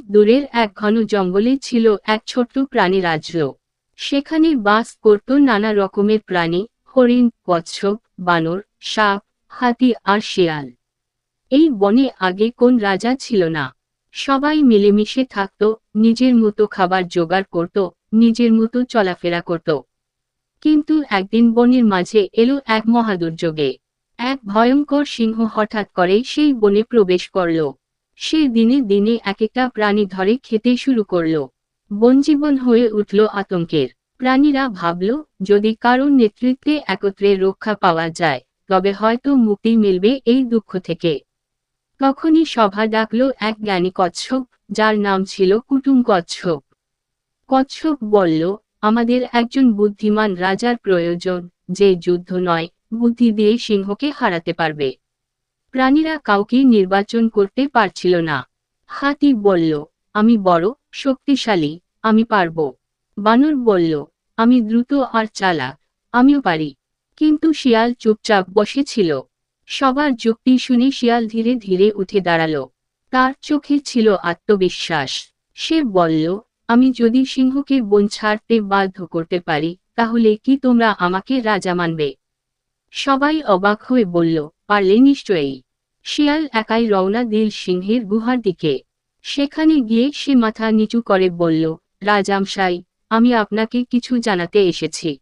দূরের এক ঘন জঙ্গলে ছিল এক ছোট্ট প্রাণী রাজ্য। সেখানে বাস করত নানা রকমের প্রাণী, হরিণ, কচ্ছপ, বানর, সাপ, হাতি আর শেয়াল। এই বনে আগে কোন রাজা ছিল না। সবাই মিলেমিশে থাকত, নিজের মতো খাবার জোগাড় করত, নিজের মতো চলাফেরা করত। কিন্তু একদিন বনের মাঝে এলো এক মহাদুর্যোগে। এক ভয়ঙ্কর সিংহ হঠাৎ করে সেই বনে প্রবেশ করল। সে দিনে দিনে এক একটা প্রাণী ধরে খেতে শুরু করল। বনজীবন হয়ে উঠল আতঙ্কের। প্রাণীরা ভাবল, যদি কারোর নেতৃত্বে একত্রে রক্ষা পাওয়া যায়, তবে হয়তো মুক্তি মিলবে এই দুঃখ থেকে। তখনই সভা ডাকল এক জ্ঞানী কচ্ছপ, যার নাম ছিল কুটুম কচ্ছপ। কচ্ছপ বলল, আমাদের একজন বুদ্ধিমান রাজার প্রয়োজন, যে যুদ্ধ নয়, বুদ্ধি দিয়ে সিংহকে হারাতে পারবে। প্রাণীরা কাউকে নির্বাচন করতে পারছিল না। হাতি বলল, আমি বড়, শক্তিশালী, আমি পারব। বানর বলল, আমি দ্রুত আর চালাক আমিও পারি। কিন্তু শিয়াল চুপচাপ বসেছিল। সবার যুক্তি শুনে শিয়াল ধীরে ধীরে উঠে দাঁড়াল। তার চোখে ছিল আত্মবিশ্বাস। সে বলল, আমি যদি সিংহকে বন ছাড়তে বাধ্য করতে পারি, তাহলে কি তোমরা আমাকে রাজা মানবে? সবাই অবাক হয়ে বলল পারলে নিশ্চয়ই। শিয়াল একাই রওনা দিল সিংহের গুহার দিকে। সেখানে গিয়ে সে মাথা নিচু করে বলল, রাজামশাই, আমি আপনাকে কিছু জানাতে এসেছি।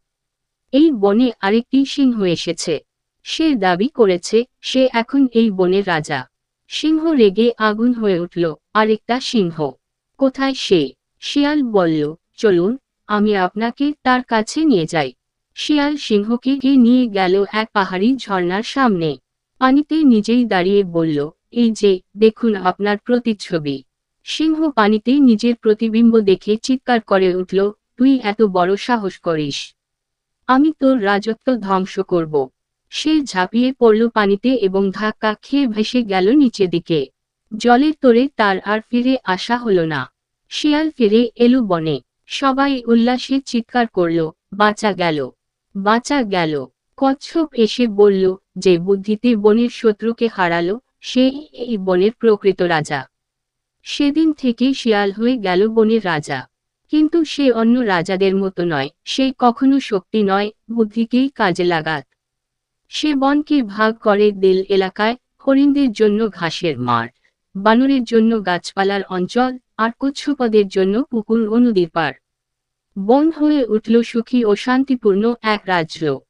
এই বনে আরেকটি সিংহ এসেছে। সে দাবি করেছে, সে এখন এই বনের রাজা। সিংহ রেগে আগুন হয়ে উঠল, আরেকটা সিংহ। কোথায় সে? শিয়াল বলল, চলুন, আমি আপনাকে তার কাছে নিয়ে যাই। শিয়াল সিংহকে নিয়ে গেল এক পাহাড়ি ঝর্ণার সামনে। পানিতে নিজেই দাঁড়িয়ে বলল, এই যে, দেখুন আপনার প্রতিচ্ছবি। সিংহ পানিতে নিজের প্রতিবিম্ব দেখে চিৎকার করে উঠল, তুই এত বড় সাহস করিস। আমি তোর রাজত্ব ধ্বংস করব। সে ঝাঁপিয়ে পড়ল পানিতে এবং ধাক্কা খেয়ে ভেসে গেল নিচে দিকে। জলের তোরে তার আর ফিরে আসা হলো না। শিয়াল ফিরে এলো বনে। সবাই উল্লাসে চিৎকার করল, বাঁচা গেল বাঁচা গেল। কচ্ছপ এসে বলল, যে বুদ্ধিতে বনের শত্রুকে হারালো, সে এই বনের প্রকৃত রাজা। সেদিন থেকে শিয়াল হয়ে গেল বনের রাজা। কিন্তু সে অন্য রাজাদের মতো নয়, সে কখনো শক্তি নয়, বুদ্ধিকেই কাজে লাগাত। সে বনকে ভাগ করে দিল এলাকায়, হরিণদের জন্য ঘাসের মাঠ বানরের জন্য গাছপালার অঞ্চল, আর কচ্ছপদের জন্য পুকুর ও নদীর পার বন হয়ে উঠল সুখী ও শান্তিপূর্ণ এক রাজ্য।